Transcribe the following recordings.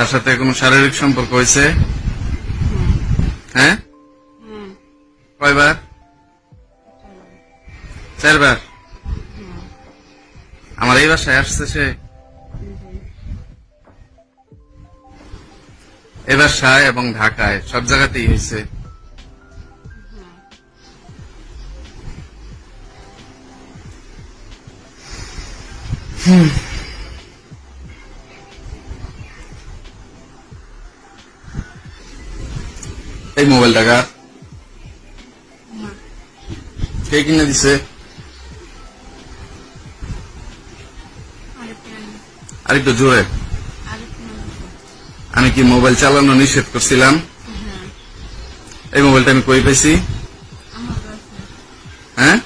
তার সাথে কোনো শারীরিক সম্পর্ক হয়েছে? হ্যাঁ? কয়বার? চারবার? আমার এই বাসায় আসছে সে। এ বাসায় এবং ঢাকায়, সব জায়গাতেই হয়েছে। হুম। এই মোবাইল টাকা কে কিনে দিছে? আরেকটা জোরে। আমি কি মোবাইল চালানো নিষেধ করছিলাম? হ্যাঁ। এই মোবাইলটা আমি কই পাইছি? হ্যাঁ?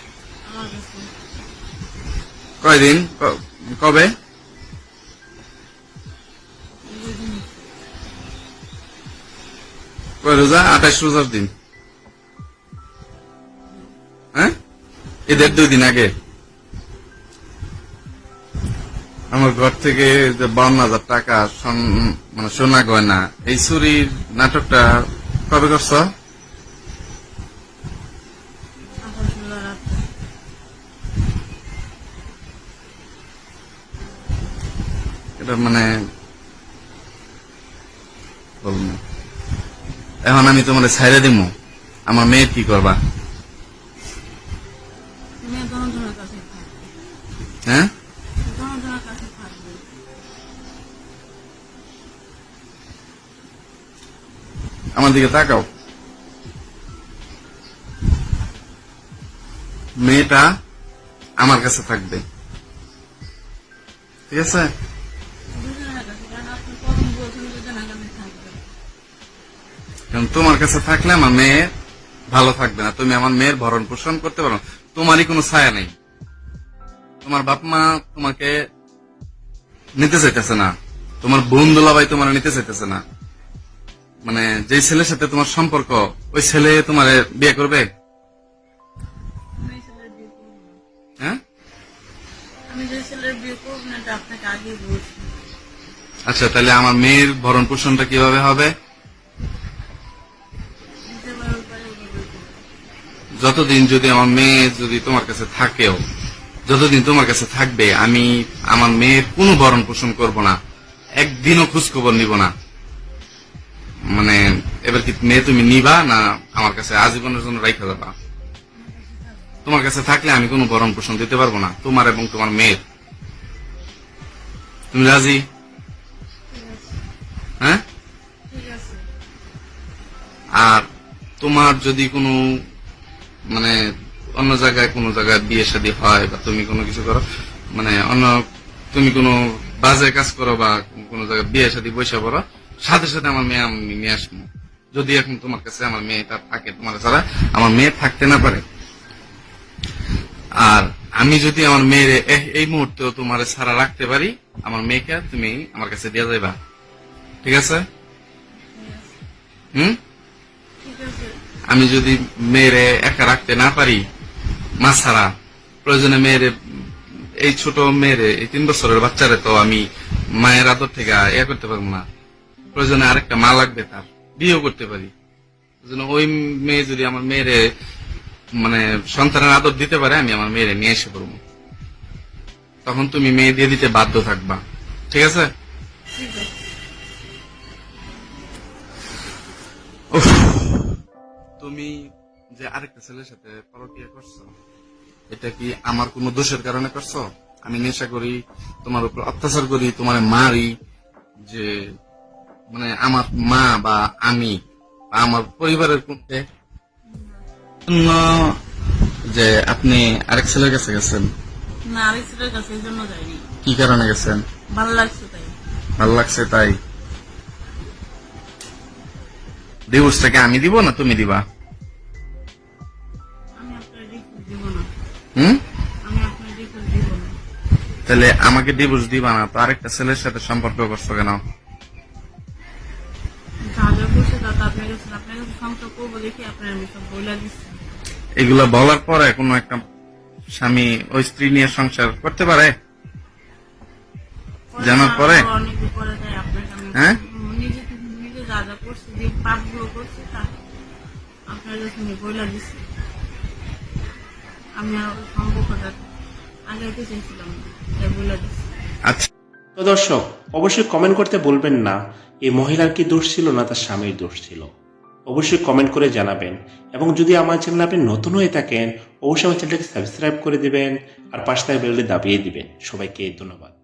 কয়দিন? কবে? রোজা? আঠাশ রোজার দিন। হ্যাঁ? এদের দুই দিন আগে। আমার ঘর থেকে যে বাউন্ন হাজার টাকা মানে সোনা গয়না, এই চুরির নাটকটা কবে করছ? এটা মানে বলব। এখন আমি তোমার ছাইরে দিব আমার মেয়ে কি করবা? হ্যাঁ? আমার দিকে তাকাও। মেয়েটা আমার কাছে থাকবে। ঠিক আছে দুজনের কাছে কারণ আপনি প্রথম বলছেন দুজনের কাছে থাকবে কারণ তোমার কাছে থাকলে আমার মেয়ে ভালো থাকবে না। তুমি আমার মেয়ের ভরণ পোষণ করতে পারো তোমারই কোনো ছায়া নেই। তোমার বাপ মা তোমাকে নিতে চাইতেছে না। তোমার বোন দোলাভাই তোমার নিতে চাইতেছে না। মানে যে ছেলের সাথে তোমার সম্পর্ক ওই ছেলে তোমার বিয়ে করবে। হ্যাঁ? আচ্ছা তাহলে আমার মেয়ের ভরণ পোষণটা কীভাবে হবে? যতদিন যদি আমার মেয়ে যদি তোমার কাছে থাকেও যতদিন তোমার কাছে থাকবে আমি আমার মেয়ের কোনো ভরণ পোষণ করব না একদিনও খোঁজ খবর নিব না। মানে এবার কি মেয়ে তুমি নিবা না আমার কাছে আজীবনের জন্য রাইখা যাবা? তোমার কাছে থাকলে আমি কোনো ভরণ পোষণ দিতে পারব না তোমার এবং তোমার মেয়ের। তুমি রাজি? হ্যাঁ? আর তোমার যদি কোনো মানে অন্য জায়গায় কোনো জায়গায় বিয়ে শাদী হয় বা তুমি কোনো কিছু করো মানে অন্য, তুমি কোনো বাজে কাজ করো বা কোনো জায়গায় বিয়ে শাদী বৈশা করো সাথে সাথে আমার মেয়ে আমি নিয়ে আসব। যদি এখন তোমার কাছে আমার মেয়েটা থাকে, তোমার ছাড়া আমার মেয়ে থাকতে না পারে। আর আমি যদি আমার মেয়ের এই মুহূর্তেও তোমার ছাড়া রাখতে পারি, আমার মেয়েকে তুমি আমার কাছে দিয়ে যাইবা। ঠিক আছে? হুম? আমি যদি মেয়েরে একা রাখতে না পারি মা ছাড়া প্রয়োজনে মেয়েরে এই ছোট মেয়েরে এই তিন বছরের বাচ্চারে তো আমি মায়ের আদর থেকে এ করতে পারব না। প্রয়োজনে আরেকটা মা লাগবে তার বিয়েও করতে পারি। ওই মেয়ে যদি আমার মেয়েরে মানে সন্তানের আদর দিতে পারে আমি আমার মেয়েরে নিয়ে এসে পড়ব। তখন তুমি মেয়ে দিয়ে দিতে বাধ্য থাকবা। ঠিক আছে? ঠিক আছে। উফ, তুমি যে আরেকটা ছেলের সাথে পরকিয়া করছ এটা কি আমার কোনো দোষের কারণে করছ? আমি নেশা করি তোমার উপর অত্যাচার করি তোমার মারি যে মানে আমার মা বা আমি বা আমার পরিবারের মধ্যে? যে আপনি আরেক ছেলের কাছে গেছেন। না আরেক ছেলের কাছে এই জন্য যাইনি। কি কারণে গেছেন? ভালো লাগছে তাই। ভালো লাগছে তাই? ডিভোর্সটাকে আমি দিব না তুমি দিবা? তাহলে আমাকে ডিভোর্স দিবা না তো আরেকটা ছেলের সাথে সম্পর্ক করছ কেন? এগুলা বলার পরে কোনো একটা স্বামী ওই স্ত্রী নিয়ে সংসার করতে পারে? জানার পরে? হ্যাঁ? আমি সম্পর্কটা আচ্ছা। দর্শক, অবশ্যই কমেন্ট করতে বলবেন না, এই মহিলার কি দোষ ছিল না তার স্বামীর দোষ ছিল? অবশ্যই কমেন্ট করে জানাবেন। এবং যদি আমার চ্যানেল আপনি নতুন হয়ে থাকেন, অবশ্যই আমার চ্যানেলটাকে সাবস্ক্রাইব করে দিবেন, আর পাশে বেলটি দাবিয়ে দিবেন। সবাইকে ধন্যবাদ।